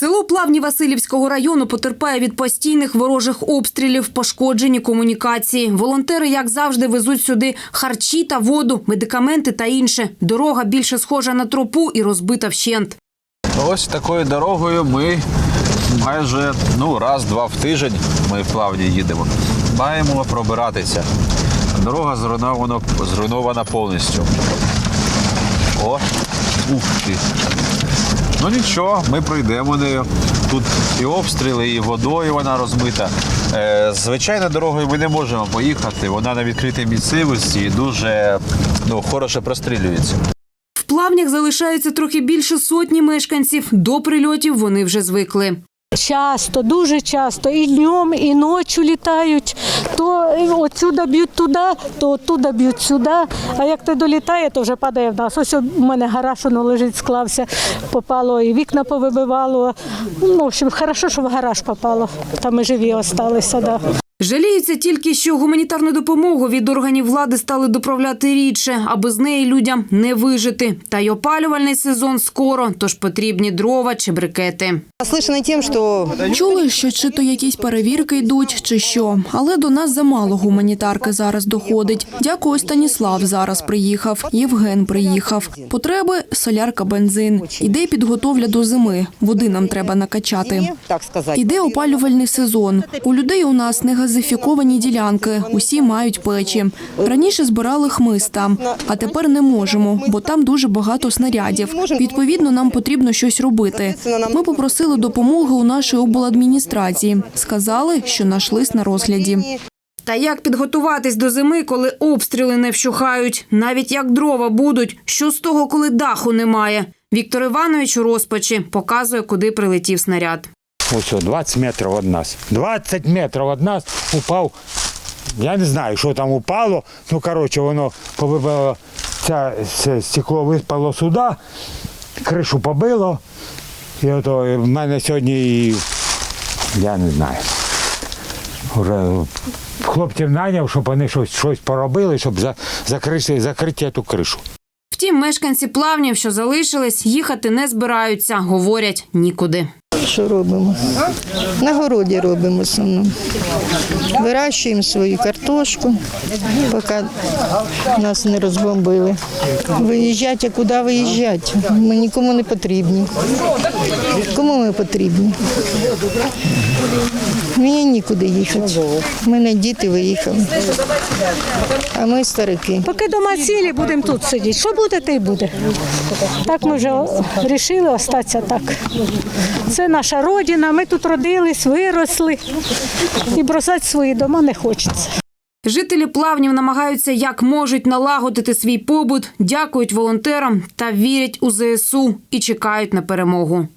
Село Плавні Васильівського району потерпає від постійних ворожих обстрілів, пошкоджені комунікації. Волонтери, як завжди, везуть сюди харчі та воду, медикаменти та інше. Дорога більше схожа на тропу і розбита вщент. Ось такою дорогою ми майже ну, раз-два в тиждень ми в плавні їдемо. Маємо пробиратися. Дорога зруйнована, зруйнована повністю. О, ух ти. Ну нічого, ми пройдемо нею. Тут і обстріли, і водою вона розмита. Е, звичайно, дорогою ми не можемо поїхати. Вона на відкритій місцевості і дуже ну, хороше прострілюється. В плавнях залишається трохи більше сотні мешканців. До прильотів вони вже звикли. Часто, дуже часто, і днем, і ночі літають. То отсюда б'ють туди, то оттуда б'ють сюди. А як ти долітає, то вже падає в нас. Ось у мене гараж воно лежить, склався, попало, і вікна повибивало. Ну, в общем, хорошо, що в гараж попало. Там і живі залишилися. Да. Жаліються тільки, що гуманітарну допомогу від органів влади стали доправляти рідше, а без неї людям не вижити. Та й опалювальний сезон скоро, тож потрібні дрова чи брикети. Тем, что Чули, що чи то якісь перевірки йдуть, чи що, але до нас замало гуманітарки зараз доходить. Дякую, Станіслав зараз приїхав. Євген приїхав. Потреби солярка, бензин. Іде підготовля до зими. Води нам треба накачати. так сказать, Іде опалювальний сезон. У людей у нас не газифіковані ділянки, усі мають печі. Раніше збирали хмиз там, а тепер не можемо, бо там дуже багато снарядів. Відповідно, нам потрібно щось робити. Ми попросили допомоги у нашої обладміністрації. Сказали, що наш лист на розгляді. Та як підготуватись до зими, коли обстріли не вщухають? Навіть як дрова будуть, що з того, коли даху немає? Віктор Іванович у розпачі показує, куди прилетів снаряд. Ось, 20 метрів від нас. 20 метрів від нас упав. Я не знаю, що там упало. Ну, коротше, воно повибило, це, стекло випало сюди, кришу побило. І ото в мене сьогодні, я не знаю. Уже хлопців наняв, щоб вони щось, щось поробили, щоб за, закрити, закрити ту кришу. Втім, мешканці плавнів, що залишились, їхати не збираються. Говорять нікуди. Що робимо? На городі робимо в основному. Вирощуємо свою картошку, поки нас не розбомбили. Виїжджати, а куди виїжджати? Ми нікому не потрібні. Кому ми потрібні? Мені нікуди їхати. У мене діти виїхали. А ми старики. Поки дома цілі, будемо тут сидіти. Що буде, те й буде. Так ми вже вирішили остатися так. Це наша родина, ми тут родились, виросли. І бросати свої дома не хочеться. Жителі плавнів намагаються як можуть налагодити свій побут, дякують волонтерам та вірять у ЗСУ і чекають на перемогу.